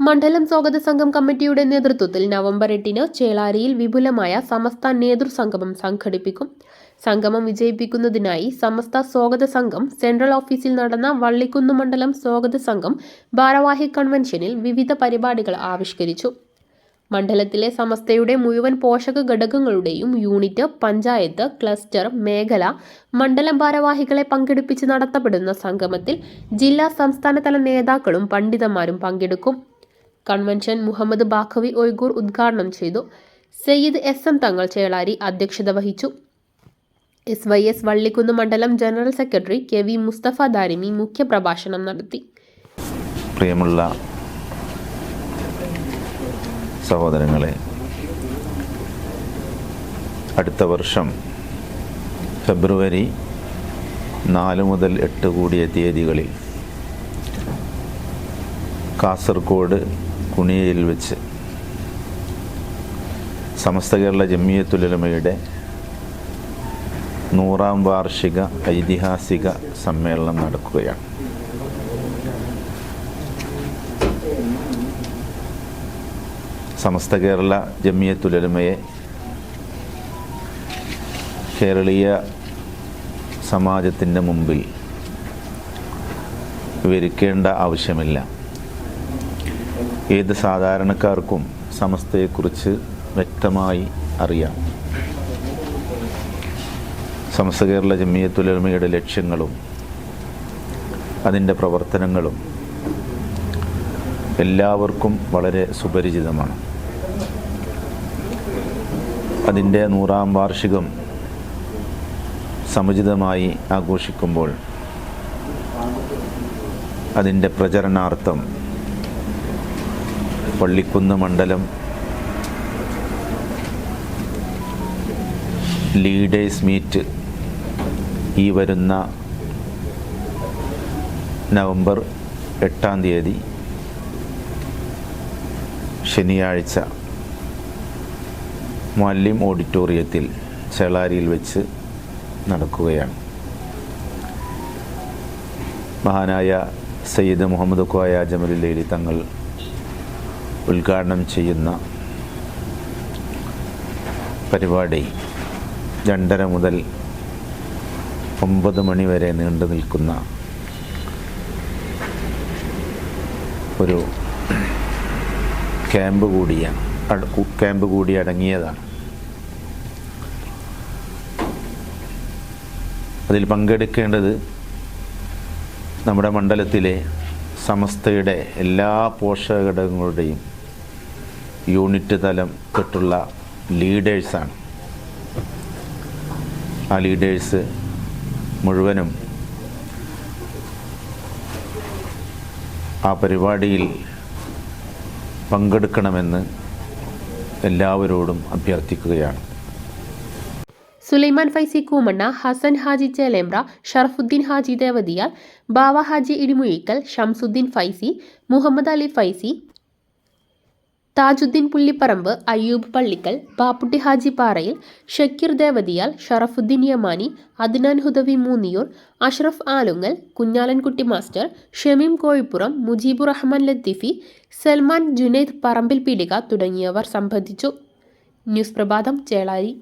മണ്ഡലം സ്വാഗത സംഘം കമ്മിറ്റിയുടെ നേതൃത്വത്തിൽ നവംബർ എട്ടിന് ചേളാരിയിൽ വിപുലമായ സമസ്ത നേതൃസംഗമം സംഘടിപ്പിക്കും. സംഗമം വിജയിപ്പിക്കുന്നതിനായി സമസ്ത സ്വാഗത സംഘം സെൻട്രൽ ഓഫീസിൽ നടന്ന വള്ളിക്കുന്ന് മണ്ഡലം സ്വാഗത സംഘം ഭാരവാഹി കൺവെൻഷനിൽ വിവിധ പരിപാടികൾ ആവിഷ്കരിച്ചു. മണ്ഡലത്തിലെ സമസ്തയുടെ മുഴുവൻ പോഷക ഘടകങ്ങളുടെയും യൂണിറ്റ് പഞ്ചായത്ത് ക്ലസ്റ്റർ മേഖല മണ്ഡലം ഭാരവാഹികളെ പങ്കെടുപ്പിച്ച് നടത്തപ്പെടുന്ന സംഗമത്തിൽ ജില്ലാ സംസ്ഥാനതല നേതാക്കളും പണ്ഡിതന്മാരും പങ്കെടുക്കും. കൺവെൻഷൻ മുഹമ്മദ് ബാഖവി ഒയ്ഗൂർ ഉദ്ഘാടനം ചെയ്തു. സയ്യിദ് എസ് എം തങ്ങൾ ചേളാരി അധ്യക്ഷത വഹിച്ചു. എസ് വൈ എസ് വള്ളിക്കുന്ന് മണ്ഡലം general secretary K V Musthafa Darimi മുഖ്യപ്രഭാഷണം നടത്തി. പ്രിയമുള്ള സഹോദരങ്ങളെ അടുത്ത വർഷം ഫെബ്രുവരി നാല് മുതൽ എട്ട് കൂടിയ തീയതികളിൽ കാസർഗോഡ് കുണിയയിൽ വെച്ച് സമസ്ത കേരള ജമ്മിയത്തുലമയുടെ നൂറാം വാർഷിക ഐതിഹാസിക സമ്മേളനം നടക്കുകയാണ്. സമസ്ത കേരള ജമ്മിയത്തുലമയെ കേരളീയ സമാജത്തിന്റെ മുമ്പിൽ വിവരിക്കേണ്ട ആവശ്യമില്ല. ഏത് സാധാരണക്കാർക്കും സമസ്തയെക്കുറിച്ച് വ്യക്തമായി അറിയാം. സമസ്ത കേരള ജമിയത്തുലമയുടെ ലക്ഷ്യങ്ങളും അതിന്റെ പ്രവർത്തനങ്ങളും എല്ലാവർക്കും വളരെ സുപരിചിതമാണ്. അതിന്റെ നൂറാം വാർഷികം സമുചിതമായി ആഘോഷിക്കുമ്പോൾ അതിന്റെ പ്രചരണാർത്ഥം പള്ളിക്കുന്ന് മണ്ഡലം. ലീഡേഴ്സ് മീറ്റ് ഈ വരുന്ന നവംബർ എട്ടാം തീയതി ശനിയാഴ്ച മല്യം ഓഡിറ്റോറിയത്തിൽ ചെളാരിയിൽ വെച്ച് നടക്കുകയാണ്. മഹാനായ സയ്യിദ് മുഹമ്മദ് ഖായ ജമലുല്ലേലി തങ്ങൾ ഉദ്ഘാടനം ചെയ്യുന്ന പരിപാടി രണ്ടര മുതൽ ഒമ്പത് മണി വരെ നീണ്ടു നിൽക്കുന്ന ഒരു ക്യാമ്പ് കൂടിയ ക്യാമ്പ് കൂടി അടങ്ങിയതാണ്. അതിൽ പങ്കെടുക്കേണ്ടത് നമ്മുടെ മണ്ഡലത്തിലെ സമസ്തയുടെ എല്ലാ പോഷക ഘടകങ്ങളുടെയും യൂണിറ്റ് തലം തൊട്ടുള്ള ലീഡേഴ്സാണ്. ആ ലീഡേഴ്സ് മുഴുവനും ആ പരിപാടിയിൽ പങ്കെടുക്കണമെന്ന് എല്ലാവരോടും അഭ്യർത്ഥിക്കുകയാണ്. സുലൈമാൻ ഫൈസി കൂമണ്ണ ഹസൻ ഹാജി ചേലേമ്ര ഷറഫുദ്ദീൻ ഹാജി ദേവതിയാൽ ബാവ ഹാജി ഇടിമുഴിക്കൽ ഷംസുദ്ദീൻ ഫൈസി മുഹമ്മദ് അലി ഫൈസി താജുദ്ദീൻ പുള്ളിപ്പറമ്പ് അയ്യൂബ് പള്ളിക്കൽ പാപ്പുട്ടി ഹാജി പാറയിൽ ഷക്കീർ ദേവതിയാൽ ഷറഫുദ്ദീൻ യമാനി അദ്നാൻ ഹുദവി മൂന്നിയൂർ അഷ്റഫ് ആലുങ്ങൽ കുഞ്ഞാലൻകുട്ടി മാസ്റ്റർ ഷമീം കോഴിപ്പുറം മുജീബുർ റഹ്മാൻ ലത്തീഫി സൽമാൻ ജുനൈദ് പറമ്പിൽ പീടിക തുടങ്ങിയവർ സംബന്ധിച്ചു. ന്യൂസ് പ്രഭാതം ചേളാരി.